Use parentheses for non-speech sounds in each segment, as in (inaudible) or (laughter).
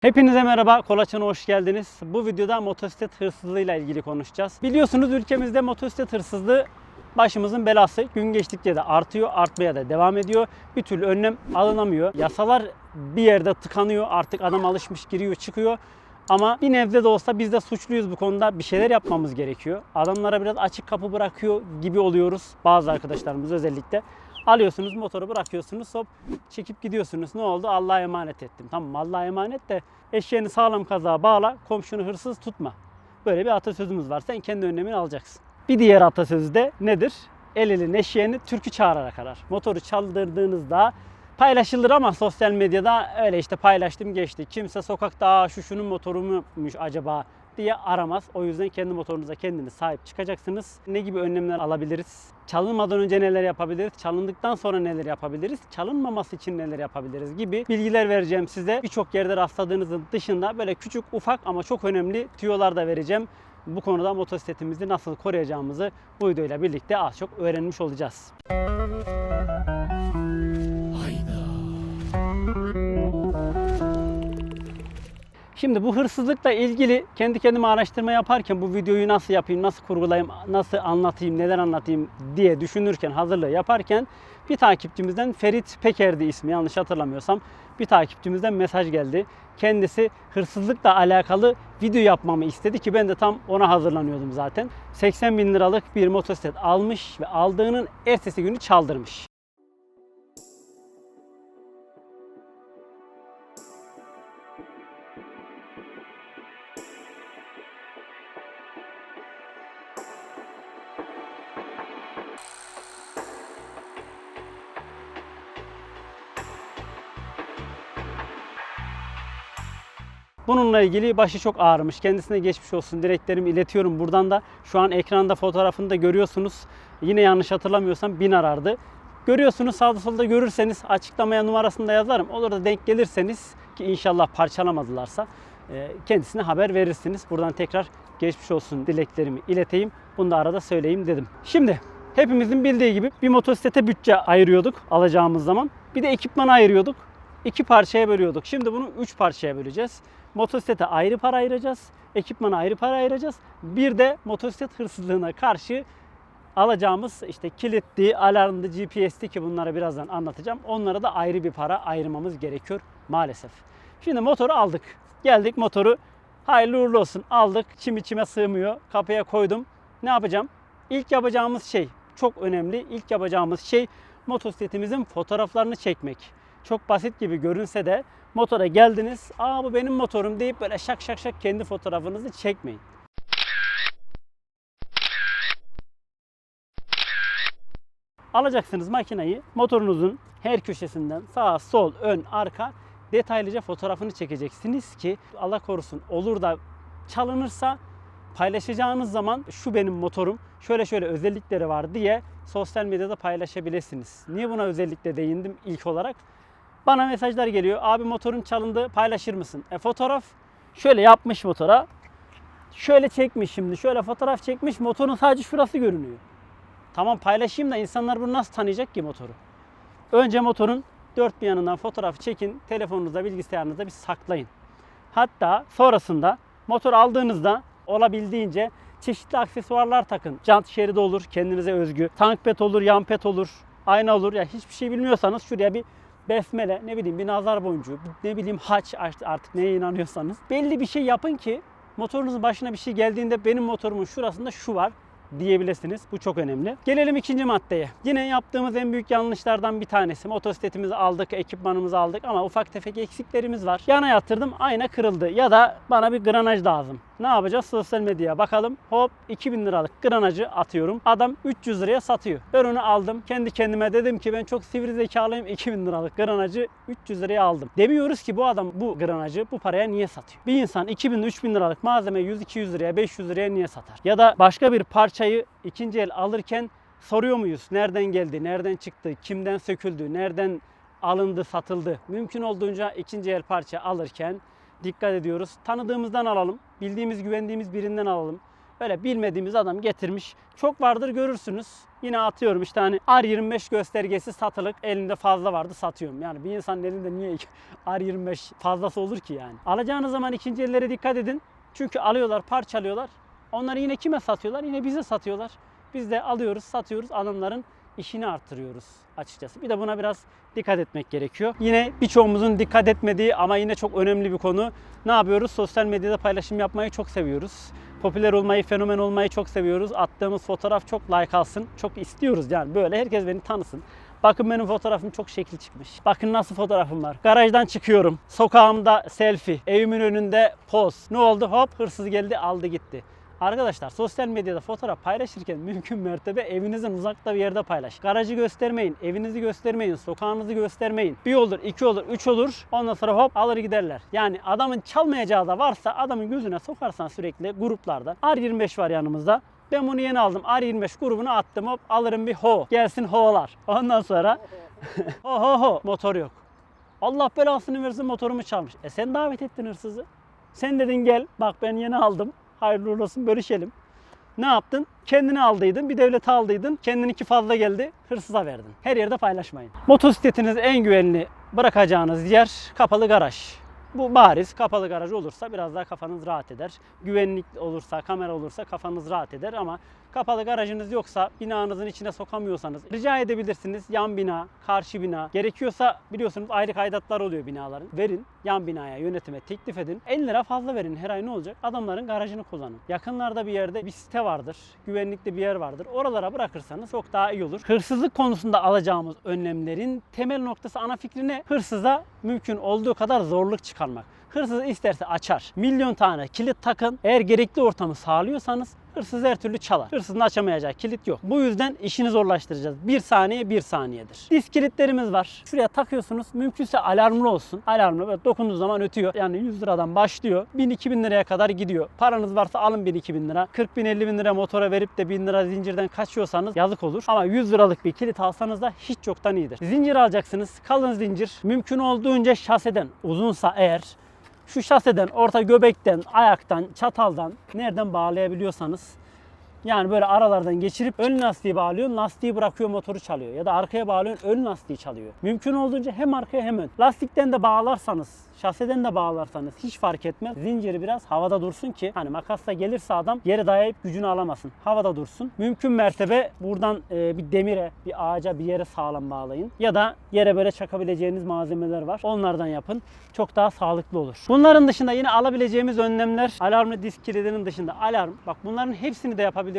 Hepinize merhaba, Kolaçan'a hoş geldiniz. Bu videoda motosiklet hırsızlığıyla ilgili konuşacağız. Biliyorsunuz ülkemizde motosiklet hırsızlığı başımızın belası. Gün geçtikçe de artıyor, artmaya da devam ediyor. Bir türlü önlem alınamıyor. Yasalar bir yerde tıkanıyor. Artık adam alışmış, giriyor, çıkıyor. Ama bir nebze de olsa biz de suçluyuz bu konuda. Bir şeyler yapmamız gerekiyor. Adamlara biraz açık kapı bırakıyor gibi oluyoruz. Bazı arkadaşlarımız özellikle. Alıyorsunuz motoru bırakıyorsunuz hop çekip gidiyorsunuz. Ne oldu? Allah'a emanet ettim. Tamam Allah'a emanet de eşeğini sağlam kazağa bağla, komşunu hırsız tutma. Böyle bir atasözümüz var. Sen kendi önlemini alacaksın. Bir diğer atasözü de nedir? El elin eşeğini türkü çağırarak arar. Motoru çaldırdığınızda paylaşılır ama sosyal medyada öyle işte paylaştım geçti. Kimse sokakta "Aa, şu şunun motorumuymuş acaba diye aramaz. O yüzden kendi motorunuza kendiniz sahip çıkacaksınız. Ne gibi önlemler alabiliriz? Çalınmadan önce neler yapabiliriz? Çalındıktan sonra neler yapabiliriz? Çalınmaması için neler yapabiliriz gibi bilgiler vereceğim size. Birçok yerde rastladığınızın dışında böyle küçük ufak ama çok önemli tüyolar da vereceğim. Bu konuda motosikletimizi nasıl koruyacağımızı bu videoyla birlikte az çok öğrenmiş olacağız. Şimdi bu hırsızlıkla ilgili kendi kendime araştırma yaparken bu videoyu nasıl yapayım, nasıl kurgulayayım, nasıl anlatayım, neler anlatayım diye düşünürken, hazırlığı yaparken bir takipçimizden Ferit Peker'di ismi yanlış hatırlamıyorsam bir takipçimizden mesaj geldi. Kendisi hırsızlıkla alakalı video yapmamı istedi ki ben de tam ona hazırlanıyordum zaten. 80 bin liralık bir motosiklet almış ve aldığının ertesi günü çaldırmış. Bununla ilgili başı çok ağrımış. Kendisine geçmiş olsun. Dileklerimi iletiyorum buradan da. Şu an ekranda fotoğrafını da görüyorsunuz. Yine yanlış hatırlamıyorsam bin arardı. Görüyorsunuz sağda solda görürseniz açıklamaya numarasını da yazarım. Olur da denk gelirseniz ki inşallah parçalamadılarsa e, kendisine haber verirsiniz. Buradan tekrar geçmiş olsun dileklerimi ileteyim. Bunu da arada söyleyeyim dedim. Şimdi hepimizin bildiği gibi bir motosiklete bütçe ayırıyorduk alacağımız zaman. Bir de ekipmana ayırıyorduk. İki parçaya bölüyorduk. Şimdi bunu üç parçaya böleceğiz. Motosiklete ayrı para ayıracağız. Ekipmana ayrı para ayıracağız. Bir de motosiklet hırsızlığına karşı alacağımız işte kilitli, alarmlı, GPS'li ki bunları birazdan anlatacağım. Onlara da ayrı bir para ayırmamız gerekiyor maalesef. Şimdi motoru aldık. Geldik motoru hayırlı uğurlu olsun aldık. Çim içime sığmıyor. Kapıya koydum. Ne yapacağım? İlk yapacağımız şey çok önemli. İlk yapacağımız şey motosikletimizin fotoğraflarını çekmek. Çok basit gibi görünse de motora geldiniz. Aa bu benim motorum deyip böyle şak şak şak kendi fotoğrafınızı çekmeyin. Alacaksınız makineyi motorunuzun her köşesinden sağ, sol, ön, arka detaylıca fotoğrafını çekeceksiniz ki Allah korusun olur da çalınırsa paylaşacağınız zaman şu benim motorum şöyle şöyle özellikleri var diye sosyal medyada paylaşabilirsiniz. Niye buna özellikle değindim ilk olarak? Bana mesajlar geliyor. Abi motorun çalındı paylaşır mısın? E fotoğraf şöyle yapmış motora. Şöyle çekmiş şimdi. Şöyle fotoğraf çekmiş. Motorun sadece şurası görünüyor. Tamam paylaşayım da insanlar bunu nasıl tanıyacak ki motoru? Önce motorun dört bir yanından fotoğraf çekin. Telefonunuzda, bilgisayarınızda bir saklayın. Hatta sonrasında motor aldığınızda olabildiğince çeşitli aksesuarlar takın. Jant şeridi olur, kendinize özgü. Tank pet olur, yan pet olur, ayna olur. Ya hiçbir şey bilmiyorsanız şuraya bir besmele, ne bileyim bir nazar boncuğu, ne bileyim haç artık neye inanıyorsanız. Belli bir şey yapın ki motorunuzun başına bir şey geldiğinde benim motorumun şurasında şu var diyebilirsiniz. Bu çok önemli. Gelelim ikinci maddeye. Yine yaptığımız en büyük yanlışlardan bir tanesi. Motosikletimizi aldık, ekipmanımızı aldık ama ufak tefek eksiklerimiz var. Yana yatırdım, ayna kırıldı ya da bana bir granaj lazım. Ne yapacağız? Sosyal medyaya bakalım. Hop 2000 liralık granajı atıyorum. Adam 300 liraya satıyor. Ben onu aldım. Kendi kendime dedim ki ben çok sivri zekalıyım. 2000 liralık granajı 300 liraya aldım. Demiyoruz ki bu adam bu granajı bu paraya niye satıyor? Bir insan 2000-3000 liralık malzeme 100-200 liraya 500 liraya niye satar? Ya da başka bir parçayı ikinci el alırken soruyor muyuz? Nereden geldi? Nereden çıktı? Kimden söküldü? Nereden alındı, satıldı? Mümkün olduğunca ikinci el parça alırken dikkat ediyoruz. Tanıdığımızdan alalım. Bildiğimiz, güvendiğimiz birinden alalım. Böyle bilmediğimiz adam getirmiş. Çok vardır görürsünüz. Yine atıyorum işte hani R25 göstergesi satılık elinde fazla vardı satıyorum. Yani bir insanın elinde niye (laughs) R25 fazlası olur ki yani. Alacağınız zaman ikinci ellere dikkat edin. Çünkü alıyorlar parçalıyorlar. Onları yine kime satıyorlar? Yine bize satıyorlar. Biz de alıyoruz satıyoruz adamların işini arttırıyoruz açıkçası. Bir de buna biraz dikkat etmek gerekiyor. Yine birçoğumuzun dikkat etmediği ama yine çok önemli bir konu. Ne yapıyoruz? Sosyal medyada paylaşım yapmayı çok seviyoruz. Popüler olmayı, fenomen olmayı çok seviyoruz. Attığımız fotoğraf çok like alsın. Çok istiyoruz yani böyle herkes beni tanısın. Bakın benim fotoğrafım çok şekil çıkmış. Bakın nasıl fotoğrafım var. Garajdan çıkıyorum. Sokağımda selfie. Evimin önünde poz. Ne oldu? Hop hırsız geldi aldı gitti. Arkadaşlar sosyal medyada fotoğraf paylaşırken mümkün mertebe evinizin uzakta bir yerde paylaş. Garajı göstermeyin, evinizi göstermeyin, sokağınızı göstermeyin. Bir olur, iki olur, üç olur. Ondan sonra hop alır giderler. Yani adamın çalmayacağı da varsa adamın gözüne sokarsan sürekli gruplarda. R25 var yanımızda. Ben bunu yeni aldım. R25 grubuna attım hop alırım bir ho. Gelsin ho'lar. Ondan sonra (laughs) ho ho ho motor yok. Allah belasını versin motorumu çalmış. E sen davet ettin hırsızı. Sen dedin gel bak ben yeni aldım. Hayırlı uğurlu olsun bölüşelim. Ne yaptın? Kendini aldıydın, bir devlete aldıydın. Kendininki fazla geldi, hırsıza verdin. Her yerde paylaşmayın. Motosikletiniz en güvenli bırakacağınız yer kapalı garaj. Bu bariz kapalı garaj olursa biraz daha kafanız rahat eder. Güvenlik olursa, kamera olursa kafanız rahat eder ama kapalı garajınız yoksa binanızın içine sokamıyorsanız rica edebilirsiniz. Yan bina, karşı bina. Gerekiyorsa biliyorsunuz aylık aidatlar oluyor binaların. Verin yan binaya, yönetime teklif edin. 50 lira fazla verin her ay ne olacak? Adamların garajını kullanın. Yakınlarda bir yerde bir site vardır. Güvenlikli bir yer vardır. Oralara bırakırsanız çok daha iyi olur. Hırsızlık konusunda alacağımız önlemlerin temel noktası ana fikri ne? Hırsıza mümkün olduğu kadar zorluk çıkarmak. Hırsız isterse açar. Milyon tane kilit takın. Eğer gerekli ortamı sağlıyorsanız hırsız her türlü çalar. Hırsızın açamayacağı kilit yok. Bu yüzden işini zorlaştıracağız. Bir saniye bir saniyedir. Disk kilitlerimiz var. Şuraya takıyorsunuz. Mümkünse alarmlı olsun. Alarmlı böyle dokunduğu zaman ötüyor. Yani 100 liradan başlıyor. 1000-2000 liraya kadar gidiyor. Paranız varsa alın 1000-2000 lira. 40 bin 50 bin lira motora verip de 1000 lira zincirden kaçıyorsanız yazık olur. Ama 100 liralık bir kilit alsanız da hiç yoktan iyidir. Zincir alacaksınız. Kalın zincir. Mümkün olduğunca şaseden uzunsa eğer şu şaseden, orta göbekten, ayaktan, çataldan nereden bağlayabiliyorsanız yani böyle aralardan geçirip ön lastiği bağlıyorsun, lastiği bırakıyor motoru çalıyor. Ya da arkaya bağlıyorsun, ön lastiği çalıyor. Mümkün olduğunca hem arkaya hem ön. Lastikten de bağlarsanız, şaseden de bağlarsanız hiç fark etmez. Zinciri biraz havada dursun ki hani makasla gelirse adam yere dayayıp gücünü alamasın. Havada dursun. Mümkün mertebe buradan e, bir demire, bir ağaca, bir yere sağlam bağlayın. Ya da yere böyle çakabileceğiniz malzemeler var. Onlardan yapın. Çok daha sağlıklı olur. Bunların dışında yine alabileceğimiz önlemler alarmlı disk kilidinin dışında alarm. Bak bunların hepsini de yapabilirsiniz.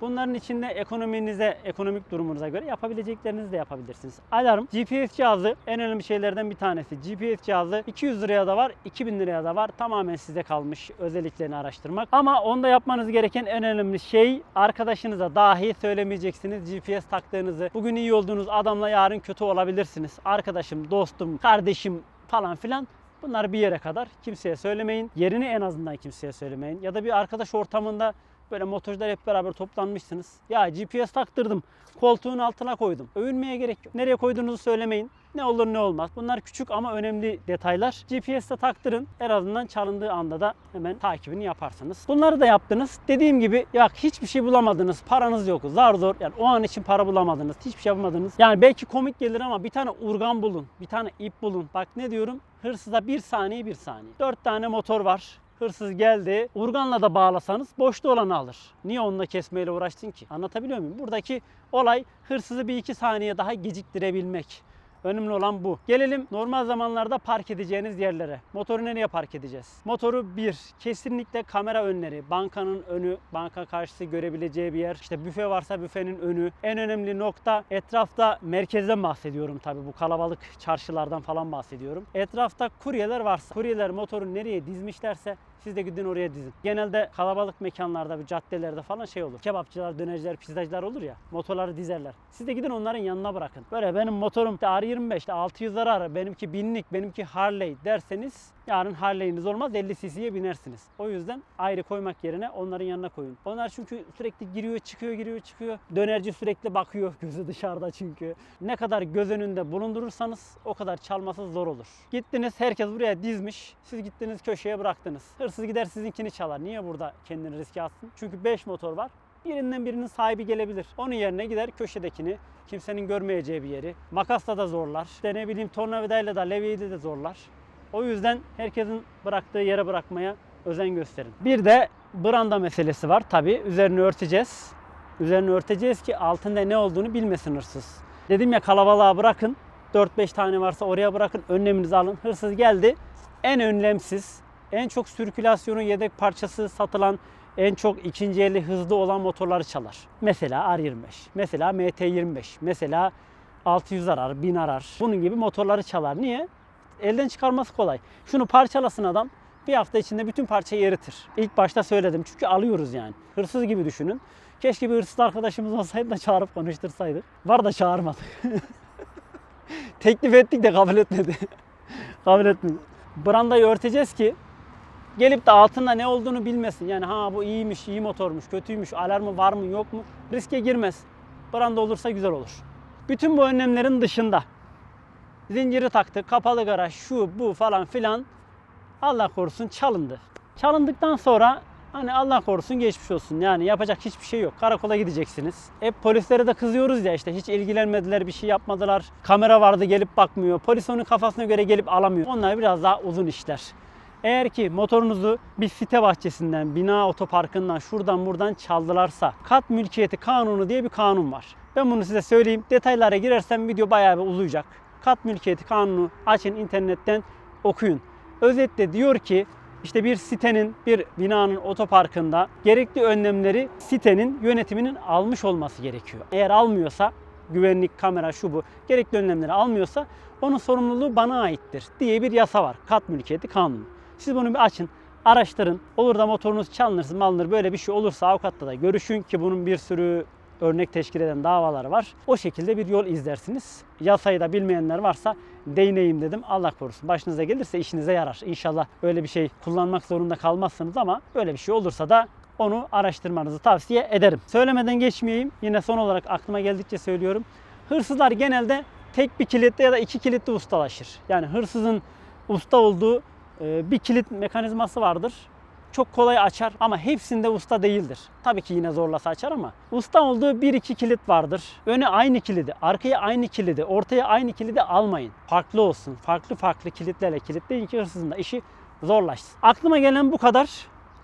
Bunların içinde ekonominize, ekonomik durumunuza göre yapabileceklerinizi de yapabilirsiniz. Alarm, GPS cihazı en önemli şeylerden bir tanesi. GPS cihazı 200 liraya da var, 2000 liraya da var. Tamamen size kalmış özelliklerini araştırmak. Ama onda yapmanız gereken en önemli şey arkadaşınıza dahi söylemeyeceksiniz GPS taktığınızı. Bugün iyi olduğunuz adamla yarın kötü olabilirsiniz. Arkadaşım, dostum, kardeşim falan filan Bunlar bir yere kadar kimseye söylemeyin. Yerini en azından kimseye söylemeyin. Ya da bir arkadaş ortamında böyle motorcular hep beraber toplanmışsınız. Ya GPS taktırdım. Koltuğun altına koydum. Övünmeye gerek yok. Nereye koyduğunuzu söylemeyin. Ne olur ne olmaz. Bunlar küçük ama önemli detaylar. GPS'te taktırın. En azından çalındığı anda da hemen takibini yaparsınız. Bunları da yaptınız. Dediğim gibi ya hiçbir şey bulamadınız. Paranız yok. Zar zor. Yani o an için para bulamadınız. Hiçbir şey yapamadınız. Yani belki komik gelir ama bir tane urgan bulun. Bir tane ip bulun. Bak ne diyorum? Hırsıza bir saniye bir saniye. Dört tane motor var. Hırsız geldi. Urganla da bağlasanız boşta olanı alır. Niye onunla kesmeyle uğraştın ki? Anlatabiliyor muyum? Buradaki olay hırsızı bir iki saniye daha geciktirebilmek. Önemli olan bu. Gelelim normal zamanlarda park edeceğiniz yerlere. Motoru nereye park edeceğiz? Motoru bir, kesinlikle kamera önleri. Bankanın önü, banka karşısı görebileceği bir yer. İşte büfe varsa büfenin önü. En önemli nokta etrafta merkezden bahsediyorum tabii. Bu kalabalık çarşılardan falan bahsediyorum. Etrafta kuryeler varsa, kuryeler motoru nereye dizmişlerse siz de gidin oraya dizin. Genelde kalabalık mekanlarda, bir caddelerde falan şey olur. Kebapçılar, dönerciler, pizzacılar olur ya. Motorları dizerler. Siz de gidin onların yanına bırakın. Böyle benim motorum işte R25'te 600 arar, benimki binlik, benimki Harley derseniz Yarın Harley'iniz olmaz 50 cc'ye binersiniz. O yüzden ayrı koymak yerine onların yanına koyun. Onlar çünkü sürekli giriyor çıkıyor giriyor çıkıyor. Dönerci sürekli bakıyor (laughs) gözü dışarıda çünkü. Ne kadar göz önünde bulundurursanız o kadar çalması zor olur. Gittiniz herkes buraya dizmiş. Siz gittiniz köşeye bıraktınız. Hırsız gider sizinkini çalar. Niye burada kendini riske atsın? Çünkü 5 motor var. Birinden birinin sahibi gelebilir. Onun yerine gider köşedekini kimsenin görmeyeceği bir yeri. Makasla da zorlar. İşte ne bileyim tornavidayla da levyeyle de zorlar. O yüzden herkesin bıraktığı yere bırakmaya özen gösterin. Bir de branda meselesi var. Tabi üzerini örteceğiz. Üzerini örteceğiz ki altında ne olduğunu bilmesin hırsız. Dedim ya kalabalığa bırakın. 4-5 tane varsa oraya bırakın. Önleminizi alın. Hırsız geldi. En önlemsiz, en çok sirkülasyonu yedek parçası satılan, en çok ikinci eli hızlı olan motorları çalar. Mesela R25, mesela MT25, mesela 600 arar, 1000 arar. Bunun gibi motorları çalar. Niye? Elden çıkarması kolay. Şunu parçalasın adam. Bir hafta içinde bütün parçayı eritir. İlk başta söyledim çünkü alıyoruz yani. Hırsız gibi düşünün. Keşke bir hırsız arkadaşımız olsaydı da çağırıp konuştursaydık. Var da çağırmadık. (laughs) Teklif ettik de kabul etmedi. (laughs) kabul etmedi. Brandayı örteceğiz ki gelip de altında ne olduğunu bilmesin. Yani ha bu iyiymiş, iyi motormuş, kötüymüş, alarmı var mı yok mu riske girmez. Branda olursa güzel olur. Bütün bu önlemlerin dışında zinciri taktı, kapalı garaj, şu bu falan filan Allah korusun çalındı. Çalındıktan sonra hani Allah korusun geçmiş olsun. Yani yapacak hiçbir şey yok. Karakola gideceksiniz. Hep polislere de kızıyoruz ya işte hiç ilgilenmediler, bir şey yapmadılar. Kamera vardı gelip bakmıyor. Polis onun kafasına göre gelip alamıyor. Onlar biraz daha uzun işler. Eğer ki motorunuzu bir site bahçesinden, bina otoparkından, şuradan buradan çaldılarsa kat mülkiyeti kanunu diye bir kanun var. Ben bunu size söyleyeyim. Detaylara girersem video bayağı bir uzayacak. Kat mülkiyeti kanunu açın internetten okuyun. Özetle diyor ki işte bir sitenin, bir binanın otoparkında gerekli önlemleri sitenin yönetiminin almış olması gerekiyor. Eğer almıyorsa güvenlik, kamera, şu bu gerekli önlemleri almıyorsa onun sorumluluğu bana aittir diye bir yasa var. Kat mülkiyeti kanunu. Siz bunu bir açın, araştırın. Olur da motorunuz çalınır, malınır böyle bir şey olursa avukatla da görüşün ki bunun bir sürü örnek teşkil eden davalar var. O şekilde bir yol izlersiniz. Yasayı da bilmeyenler varsa değineyim dedim. Allah korusun. Başınıza gelirse işinize yarar. İnşallah öyle bir şey kullanmak zorunda kalmazsınız ama böyle bir şey olursa da onu araştırmanızı tavsiye ederim. Söylemeden geçmeyeyim. Yine son olarak aklıma geldikçe söylüyorum. Hırsızlar genelde tek bir kilitte ya da iki kilitte ustalaşır. Yani hırsızın usta olduğu e, bir kilit mekanizması vardır çok kolay açar ama hepsinde usta değildir. Tabii ki yine zorlasa açar ama usta olduğu bir iki kilit vardır. Öne aynı kilidi, arkaya aynı kilidi, ortaya aynı kilidi almayın. Farklı olsun. Farklı farklı kilitlerle kilitleyin ki hırsızın da işi zorlaşsın. Aklıma gelen bu kadar.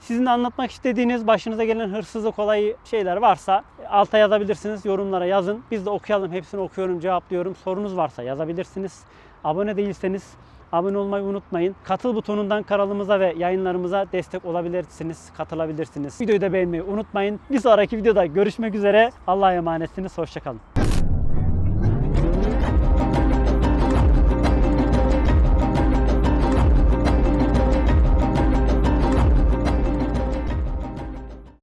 Sizin de anlatmak istediğiniz, başınıza gelen hırsızlık olayı şeyler varsa alta yazabilirsiniz, yorumlara yazın. Biz de okuyalım, hepsini okuyorum, cevaplıyorum. Sorunuz varsa yazabilirsiniz. Abone değilseniz Abone olmayı unutmayın. Katıl butonundan kanalımıza ve yayınlarımıza destek olabilirsiniz, katılabilirsiniz. Videoyu da beğenmeyi unutmayın. Bir sonraki videoda görüşmek üzere. Allah'a emanetsiniz. Hoşçakalın.